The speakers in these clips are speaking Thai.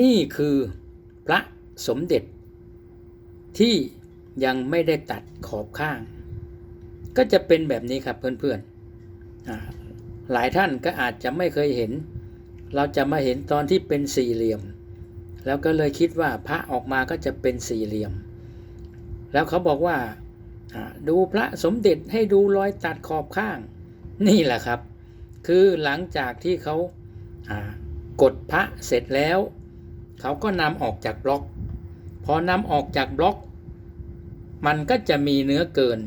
นี่คือพระสมเด็จ ที่ยังไม่ได้ตัดขอบข้าง ก็จะเป็นแบบนี้ครับเพื่อนๆหลายท่านก็อาจจะไม่เคยเห็น เราจะมาเห็นตอนที่เป็นสี่เหลี่ยม แล้วก็เลยคิดว่าพระออกมาก็จะเป็นสี่เหลี่ยม แล้วเขาบอกว่าดูพระสมเด็จให้ดูรอยตัดขอบข้าง นี่แหละครับ คือหลังจากที่เขากดพระเสร็จแล้ว เขาก็นำออกจากบล็อก พอนำออกจากบล็อก มันก็จะมีเนื้อเกิน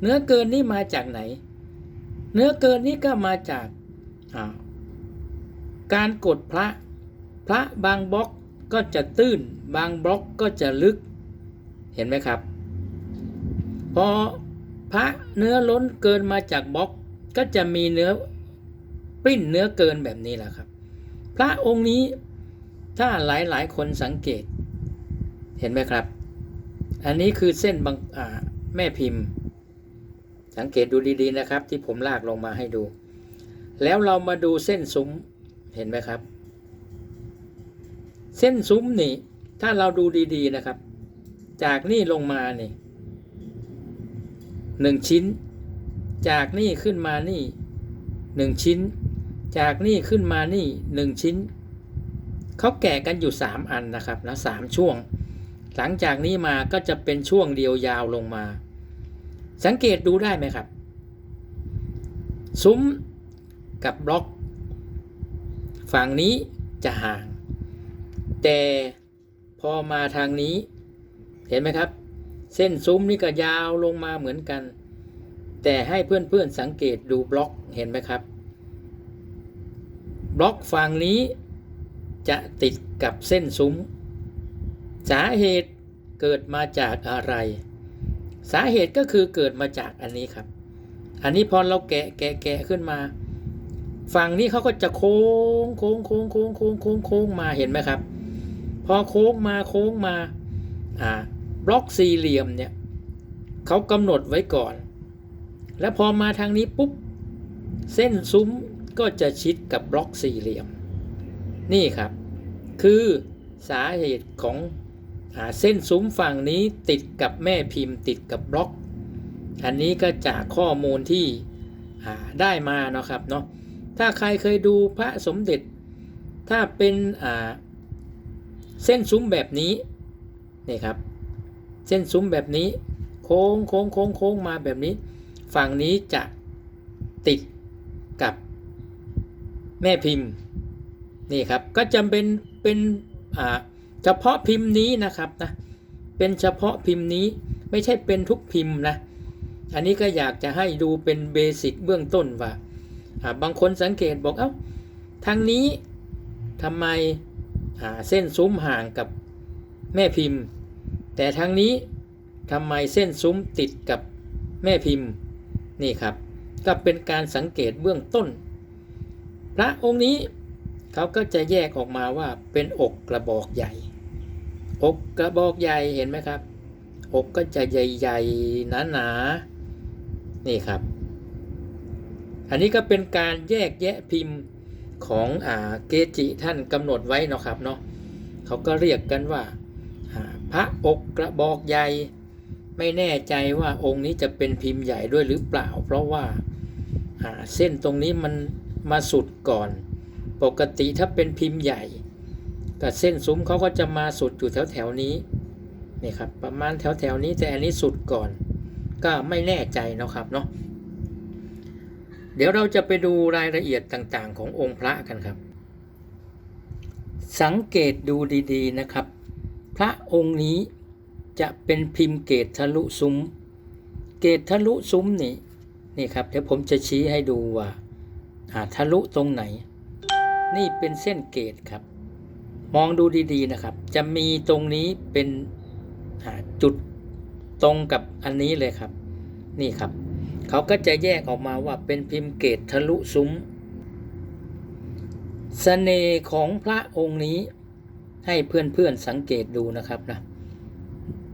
เนื้อเกินนี่มาจากไหน เนื้อเกินนี่ก็มาจากาการกดพระ พระบางบล็อกก็จะตื้น บางบล็อกก็จะลึก เห็นไหมครับ พอพระเนื้อล้นเกินมาจากบล็อก ก็จะมีเนื้อปริ้นเนื้อเกินแบบนี้แหละครับ พระองค์นี้ ถ้าหลายหลายคนสังเกต เห็นไหมครับ อันนี้คือเส้นบางแม่พิมพ์ สังเกตดูดีๆนะครับ ที่ผมลากลงมาให้ดู แล้วเรามาดูเส้นซุ้มเห็นไหมครับ เส้นซุ้มนี่ ถ้าเราดูดีๆนะครับ จากนี่ลงมานี่หนึ่งชิ้น จากนี่ขึ้นมานี่หนึ่งชิ้น จากนี่ขึ้นมานี่หนึ่งชิ้น เขาแกะกันอยู่สามอันนะครับนะสามช่วง หลังจากนี้มาก็จะเป็นช่วงเดียวยาวลงมา สังเกตดูได้ไหมครับ ซุ้มกับบล็อก ฝั่งนี้จะห่าง แต่พอมาทางนี้เห็นไหมครับ เส้นซุ้มนี่ก็ยาวลงมาเหมือนกัน แต่ให้เพื่อนๆสังเกตดูบล็อกเห็นไหมครับ บล็อกฝั่งนี้ จะติดกับเส้นซุ้ม สาเหตุเกิดมาจากอะไร สาเหตุก็คือเกิดมาจากอันนี้ครับ อันนี้พอเราแกะแกะแกะขึ้นมา ฝั่งนี้เขาก็จะโค้งโค้งโค้งโค้งโค้งโค้งโค้งมาเห็นไหมครับ พอโค้งมาโค้งมาอ่าบล็อกสี่เหลี่ยมเนี่ยเขากำหนดไว้ก่อน แล้วพอมาทางนี้ปุ๊บ เส้นซุ้มก็จะชิดกับบล็อกสี่เหลี่ยม นี่ครับ คือสาเหตุของอเส้นซุ้มฝั่งนี้ติดกับแม่พิมพ์ติดกับบล็อก อันนี้ก็จากข้อมูลที่อ่าได้มาเนาะครับเนาะถ้าใครเคยดูพระสมเด็จ ถ้าเป็นเส้นซุ้มแบบนี้นี่ครับ เส้นซุ้มแบบนี้ โค้งโค้งโค้งโค้งมาแบบนี้ ฝั่งนี้จะติดกับแม่พิมพ์ นี่ครับก็จะเป็นเป็นเฉพาะพิมพ์นี้นะครับนะเป็นเฉพาะพิมพ์นี้ไม่ใช่เป็นทุกพิมพ์นะอันนี้ก็อยากจะให้ดูเป็นเบสิกเบื้องต้นว่าบางคนสังเกตบอกเอา้าทางนี้ทำไมเส้นซุ้มห่างกับแม่พิมพ์ แต่ทางนี้ทำไมเส้นซุ้มติดกับแม่พิมพ์นี่ครับ ก็เป็นการสังเกตเบื้องต้น พระองค์นี้ เขาก็จะแยกออกมาว่าเป็นอกกระบอกใหญ่ อกกระบอกใหญ่เห็นไหมครับ อกก็จะใหญ่ๆหนาๆนี่ครับ อันนี้ก็เป็นการแยกแยะพิมพ์ของอ่าเกจิท่านกำหนดไว้เนาะครับเนาะเขาก็เรียกกันว่าพระอกกระบอกใหญ่ไม่แน่ใจว่าองค์นี้จะเป็นพิมพ์ใหญ่ด้วยหรือเปล่า เพราะว่าอ่าเส้นตรงนี้มันมาสุดก่อน ปกติถ้าเป็นพิมพ์ใหญ่ กับเส้นซุ้มเขาก็จะมาสุดอยู่แถวแถวนี้นี่ครับประมาณแถวแถวนี้แต่อันนี้สุดก่อน ก็ไม่แน่ใจนะครับเนาะเดี๋ยวเราจะไปดูรายละเอียดต่างๆ ขององค์พระกันครับ สังเกตดูดีๆนะครับ พระองค์นี้จะเป็นพิมพ์เกตทะลุซุ้ม เกตทะลุซุ้มนี่นี่ครับเดี๋ยวผมจะชี้ให้ดูว่าทะลุตรงไหน นี่เป็นเส้นเกตครับ มองดูดีๆนะครับ จะมีตรงนี้เป็นจุดตรงกับอันนี้เลยครับ นี่ครับ เขาก็จะแยกออกมาว่าเป็นพิมพ์เกตทะลุซุ้มสเสน่ห์ของพระองค์นี้ให้เพื่อนๆสังเกตดูนะครับนะ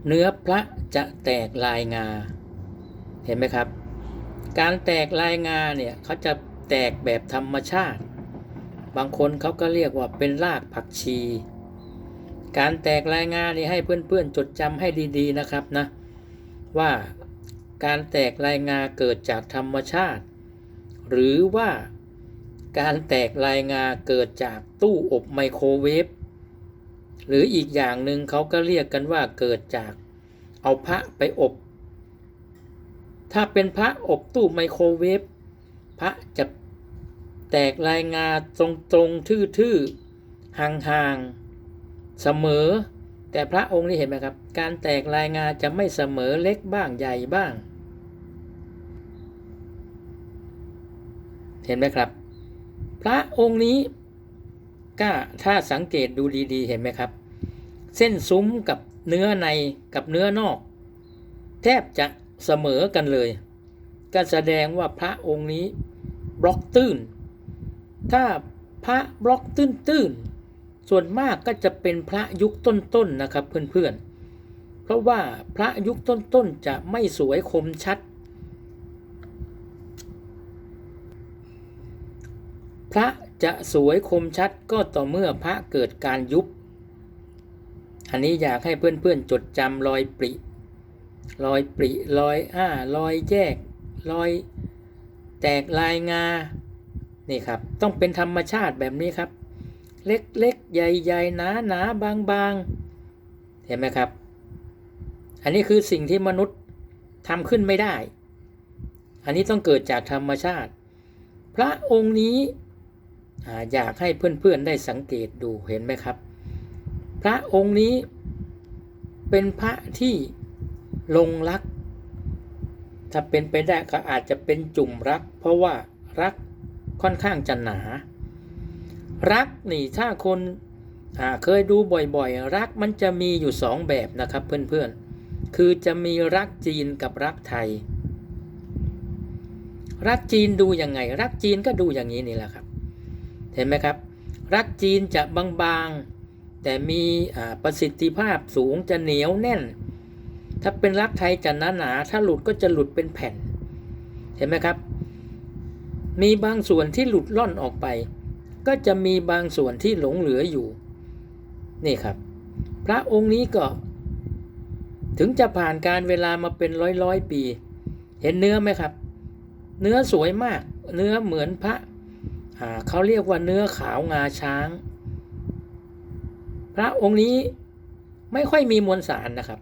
เนื้อพระจะแตกลายงา เห็นไหมครับ การแตกลายงาเนี่ยเขาจะแตกแบบธรรมชาติ บางคนเขาก็เรียกว่าเป็นรากผักชี การแตกรายงานนี่ให้เพื่อนๆจดจำให้ดีๆนะครับนะ ว่าการแตกรายงาเกิดจากธรรมชาติ หรือว่าการแตกรายงาเกิดจากตู้อบไมโครเวฟหรืออีกอย่างหนึ่งเขาก็เรียกกันว่าเกิดจากเอาพระไปอบ ถ้าเป็นพระอบตู้ไมโครเวฟพระจะ แตกรายงานตรงๆทื่อๆห่างๆเสมอ แต่พระองค์นี่เห็นไหมครับ การแตกรายงาจะไม่เสมอเล็กบ้างใหญ่บ้าง เห็นไหมครับ พระองค์นี้ก็ถ้าสังเกตดูดีๆ เห็นไหมครับ เส้นซุ้มกับเนื้อในกับเนื้อนอก แทบจะเสมอกันเลย ก็แสดงว่าพระองค์นี้บล็อกตื้น ถ้าพระบล็อกตื้นๆ ส่วนมากก็จะเป็นพระยุคต้นๆนะครับเพื่อนๆ เพราะว่าพระยุคต้นๆจะไม่สวยคมชัด พระจะสวยคมชัดก็ต่อเมื่อพระเกิดการยุบ อันนี้อยากให้เพื่อนๆ จดจำรอยปริรอยปริรอยอ้ารอยแยกรอยแตกลายงา นี่ครับ ต้องเป็นธรรมชาติแบบนี้ครับ เล็กๆ ใหญ่ๆ หนาหนาบางบางๆ เห็นไหมครับ อันนี้คือสิ่งที่มนุษย์ทำขึ้นไม่ได้ อันนี้ต้องเกิดจากธรรมชาติ พระองค์นี้อาอยากให้เพื่อนๆ ได้สังเกตดูเห็นไหมครับ พระองค์นี้เป็นพระที่ลงรัก ถ้าเป็นไปได้ก็อาจจะเป็นจุ่มรัก เพราะว่ารัก ค่อนข้างจะหนา รักนี่ถ้าคนาเคยดูบ่อยๆ รักมันจะมีอยู่สองแบบนะครับเพื่อนๆ คือจะมีรักจีนกับรักไทย รักจีนดูยังไง รักจีนก็ดูอย่างนี้นี่แหละครับ เห็นไหมครับ รักจีนจะบางๆ แต่มีประสิทธิภาพสูงจะเหนียวแน่น ถ้าเป็นรักไทยจะหนาๆ ถ้าหลุดก็จะหลุดเป็นแผ่น เห็นไหมครับ มีบางส่วนที่หลุดล่อนออกไป ก็จะมีบางส่วนที่หลงเหลืออยู่ นี่ครับ พระองค์นี้ก็ ถึงจะผ่านการเวลามาเป็นร้อยร้อยปี เห็นเนื้อไหมครับ เนื้อสวยมาก เนื้อเหมือนพระเขาเรียกว่าเนื้อขาวงาช้าง พระองค์นี้ไม่ค่อยมีมวลสารนะครับ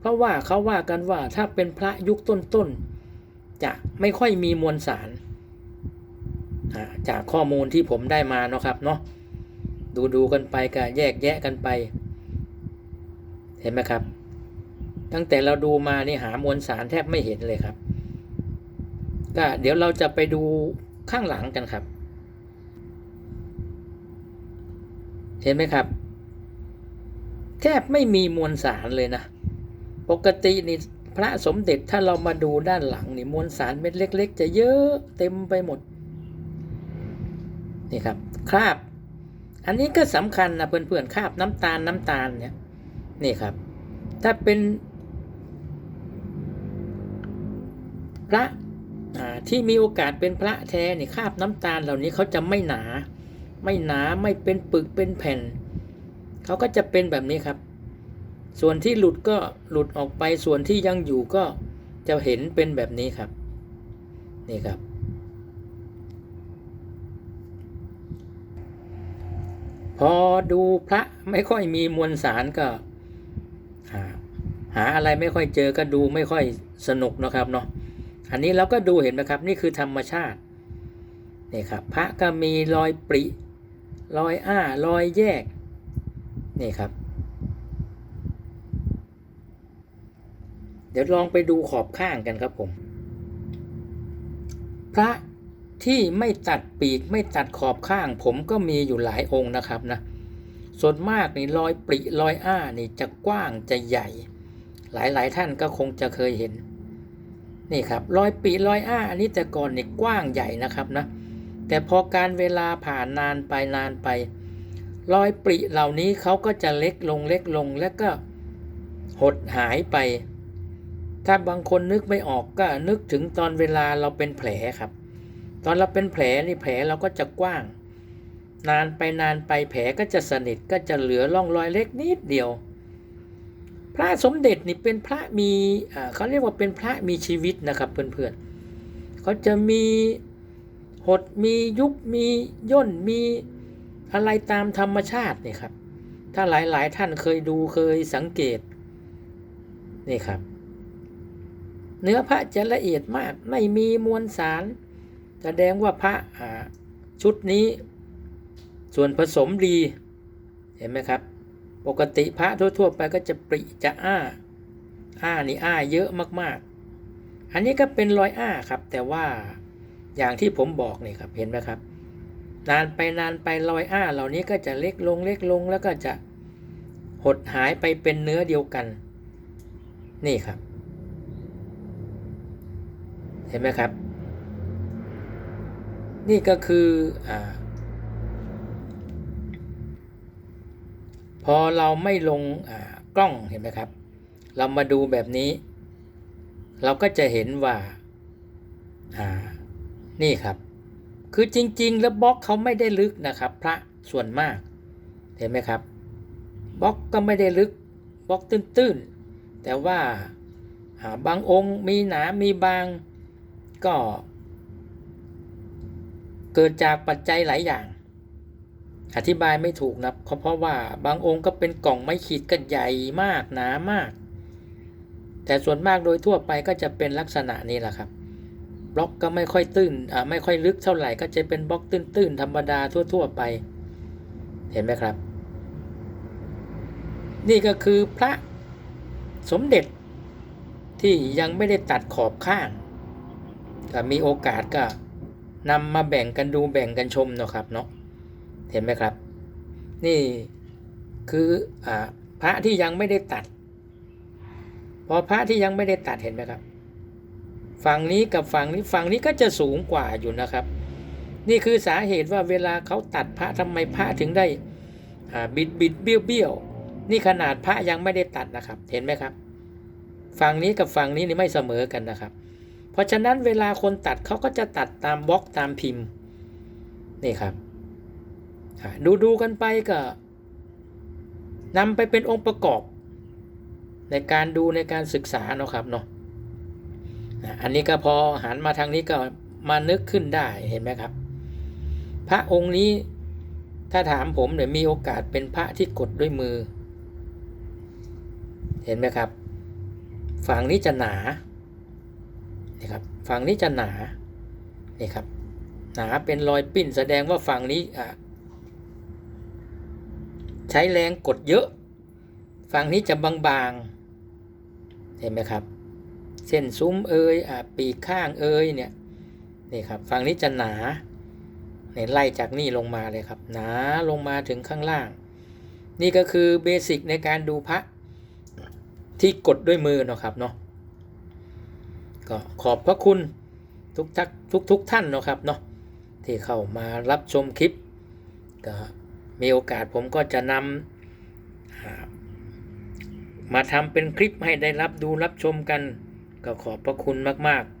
เพราะว่าเขาว่ากันว่าถ้าเป็นพระยุคต้นๆจะไม่ค่อยมีมวลสาร จากข้อมูลที่ผมได้มาเนาะครับเนาะดูดูกันไปก็แยกแยะกันไป เห็นไหมครับ ตั้งแต่เราดูมานี่หามวลสารแทบไม่เห็นเลยครับ ก็เดี๋ยวเราจะไปดูข้างหลังกันครับ เห็นไหมครับ แทบไม่มีมวลสารเลยนะ ปกตินี่พระสมเด็จถ้าเรามาดูด้านหลังนี่มวลสารเม็ดเล็ก ๆ จะเยอะเต็มไปหมด นี่ครับคราบ อันนี้ก็สำคัญนะเพื่อนๆคราบน้ำตาลน้ำตาลเนี่ยนี่ครับ ถ้าเป็นพระที่มีโอกาสเป็นพระแท้นี่คราบน้ำตาลเหล่านี้เขาจะไม่หนา ไม่หนาไม่เป็นปึกเป็นแผ่นเขาก็จะเป็นแบบนี้ครับ ส่วนที่หลุดก็หลุดออกไปส่วนที่ยังอยู่ก็จะเห็นเป็นแบบนี้ครับ นี่ครับ พอดูพระไม่ค่อยมีมวลสารก็หาหาอะไรไม่ค่อยเจอก็ดูไม่ค่อยสนุกนะครับเนาะอันนี้เราก็ดูเห็นนะครับ นี่คือธรรมชาตินี่ครับพระก็มีรอยปริรอยอ้ารอยแยกนี่ครับ เดี๋ยวลองไปดูขอบข้างกันครับผม พระ ที่ไม่ตัดปีกไม่ตัดขอบข้าง ผมก็มีอยู่หลายองค์นะครับนะส่วนมากนี่รอยปริรอยอ้านี่จะกว้างจะใหญ่ หลายๆท่านก็คงจะเคยเห็น นี่ครับรอยปีรอยอ้าอันนี้แต่ก่อนนี่กว้างใหญ่นะครับนะแต่พอการเวลาผ่านนานไปนานไป รอยปริเหล่านี้เขาก็จะเล็กลงเล็กลงแล้วก็หดหายไป ถ้าบางคนนึกไม่ออกก็นึกถึงตอนเวลาเราเป็นแผลครับ ตอนเราเป็นแผลนี่แผลเราก็จะกว้าง นานไปนานไปแผลก็จะสนิทก็จะเหลือร่องรอยเล็กนิดเดียว พระสมเด็จนี่เป็นพระมีเขาเรียกว่าเป็นพระมีชีวิตนะครับเพื่อนๆเขาจะมีหดมียุบมีย่นมีอะไรตามธรรมชาตินี่ครับ ถ้าหลายๆท่านเคยดูเคยสังเกตนี่ครับ เนื้อพระจะละเอียดมากไม่มีมวลสาร แสดงว่าพระชุดนี้ส่วนผสมดี เห็นไหมครับ ปกติพระทั่วๆไปก็จะปริจะอ้า อ้านี่อ้าเยอะมากๆ อันนี้ก็เป็นรอยอ้าครับ แต่ว่าอย่างที่ผมบอกนี่ครับเห็นไหมครับ นานไปนานไปรอยอ้า เหล่านี้ก็จะเล็กลงเล็กลงแล้วก็จะหดหายไปเป็นเนื้อเดียวกัน นี่ครับ เห็นไหมครับ นี่ก็คืออพอเราไม่ลงกล้องเห็นไหมครับ เรามาดูแบบนี้ เราก็จะเห็นว่านี่ครับ คือจริง ๆ แล้วบล็อกเขาไม่ได้ลึกนะครับ พระส่วนมาก เห็นไหมครับบล็อกก็ไม่ได้ลึกบล็อกตื้นๆ แต่ว่าบางองค์มีหนา มีบางก็ เกิดจากปัจจัยหลายอย่าง อธิบายไม่ถูกนะเพราะเพราะว่าบางองค์ก็เป็นกล่องไม้ขีดกันใหญ่มากหนามาก แต่ส่วนมากโดยทั่วไปก็จะเป็นลักษณะนี้แหละครับบล็อกก็ไม่ค่อยตื้นอ่าไม่ค่อยลึกเท่าไหร่ก็จะเป็นบล็อกตื้นๆธรรมดาทั่ว ๆ ไป เห็นไหมครับ นี่ก็คือพระสมเด็จที่ยังไม่ได้ตัดขอบข้างมีโอกาสก็ นำมาแบ่งกันดูแบ่งกันชมเนาะครับเนาะเห็นไหมครับ นี่คืออพระที่ยังไม่ได้ตัด พอพระที่ยังไม่ได้ตัดเห็นไหมครับ ฝั่งนี้กับฝั่งนี้ฝั่งนี้ก็จะสูงกว่าอยู่นะครับ นี่คือสาเหตุว่าเวลาเขาตัดพระทำไมพระถึงได้บิดบิดเบี้ยวเบี้ยวนี่ขนาดพระยังไม่ได้ตัดนะครับ เห็นไหมครับ ฝั่งนี้กับฝั่งนี้นี่ไม่เสมอกันนะครับ เพราะฉะนั้นเวลาคนตัดเขาก็จะตัดตามบล็อกตามพิมพ์นี่ครับดูดูกันไปก็นำไปเป็นองค์ประกอบ ในการดูในการศึกษาเนาะครับเนาะอันนี้ก็พอหันมาทางนี้ก็มานึกขึ้นได้เห็นไหมครับ พระองค์นี้ถ้าถามผมเนี่ยมีโอกาสเป็นพระที่กดด้วยมือ เห็นไหมครับ ฝั่งนี้จะหนา นี่ครับฝั่งนี้จะหนานี่ครับหนาเป็นรอยปิ้นแสดงว่าฝั่งนี้อะใช้แรงกดเยอะ ฝั่งนี้จะบางๆเห็นไหมครับ เส้นซุ้มเอยอปีกข้างเอยเนี่ยนี่ครับฝั่งนี้จะหนาเนี่ยไล่จากนี่ลงมาเลยครับ หนาลงมาถึงข้างล่าง นี่ก็คือเบสิกในการดูพระที่กดด้วยมือเนาะครับเนาะ ก็ขอบพระคุณทุกทักทุกทุกท่านนะครับเนาะที่เข้ามารับชมคลิปก็มีโอกาสผมก็จะนำมาทำเป็นคลิปให้ได้รับดูรับชมกัน ก็ขอบพระคุณมาก ๆ